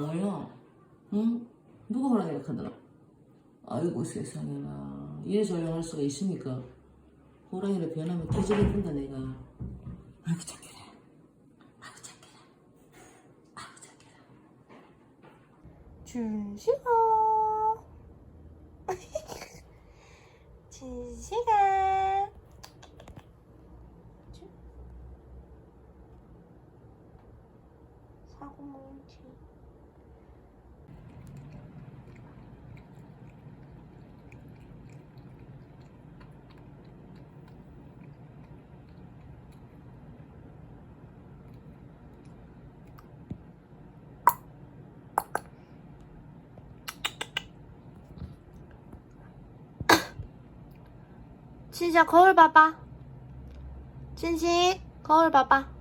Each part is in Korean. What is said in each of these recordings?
뭐야? 응? 누가 호랑이라 카더라? 아이고 세상에나 이래 조용할 수가 있습니까? 호랑이를 변하면 뒤지겠다 내가 아이고 착해라 아이고 착해라 아이고 착해라 준식아 준식아 준- 사고 뭉치 진짜 거울 봐봐. 진식 거울 봐봐.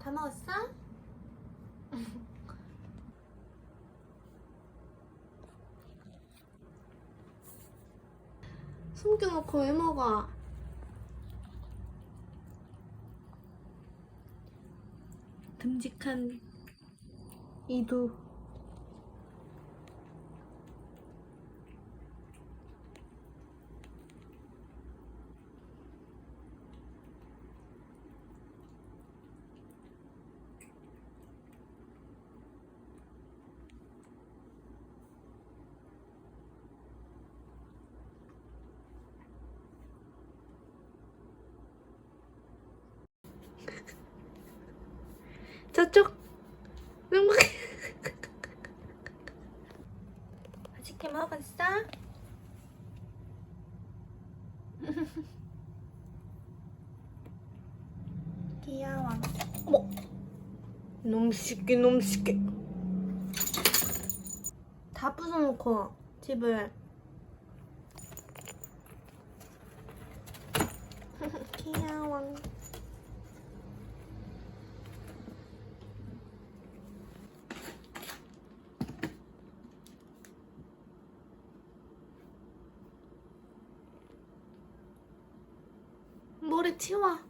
다 먹었어? 숨겨놓고 왜 먹어? 듬직한 이두 저쪽. 맛있게 먹었어? 귀여워. 어머. 너무 쉽게 너무 쉽게 다 부숴놓고 집을. 귀여워 모래